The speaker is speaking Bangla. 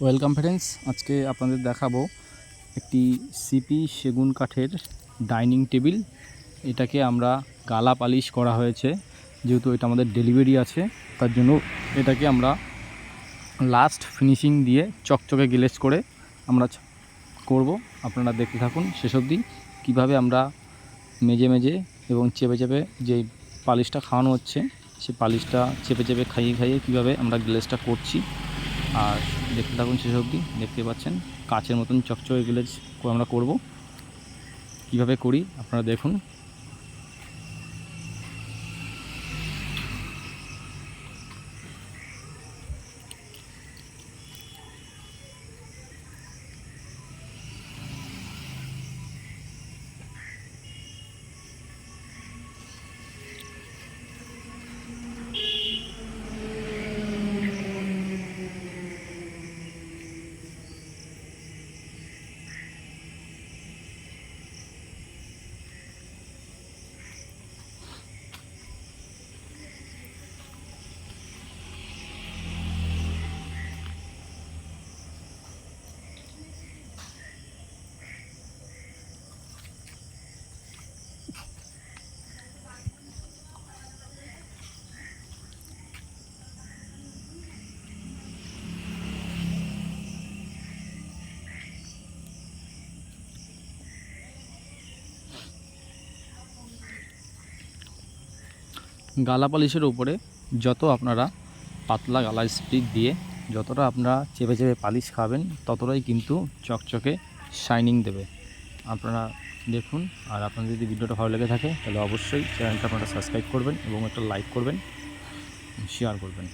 ওয়েলকাম ফ্রেন্ডস আজকে আপনাদের দেখাবো একটি সিপি সেগুন কাঠের ডাইনিং টেবিল এটাকে আমরা গালা পালিশ করা হয়েছে, যেহেতু এটা আমাদের ডেলিভারি আছে, তার জন্য এটাকে আমরা লাস্ট ফিনিশিং দিয়ে চকচকে গ্লেজ করে আমরা করব। আপনারা দেখতে থাকুন শেষ অবধি কীভাবে আমরা মেজে মেজে এবং চেপে চেপে যে পালিশটা খাওয়ানো হচ্ছে সেই পালিশটা চেপে চেপে খাইয়ে খাইয়ে কীভাবে আমরা গ্লেজটা করছি। আর দেখতে থাকুন শেষ অবধি, দেখতে পাচ্ছেন কাছের মতন চকচকে গেলে আমরা করব। কীভাবে করি আপনারা দেখুন। গালা পালিশের উপরে যত আপনারা পাতলা গালা স্পিক দিয়ে যতটা আপনারা চেপে চেপে পালিশ খাবেন, ততটাই কিন্তু চকচকে শাইনিং দেবে। আপনারা দেখুন, আর আপনাদের যদি ভিডিওটা ভালো লেগে থাকে, তাহলে অবশ্যই চ্যানেলটা আপনারা সাবস্ক্রাইব করবেন এবং একটা লাইক করবেন শেয়ার করবেন।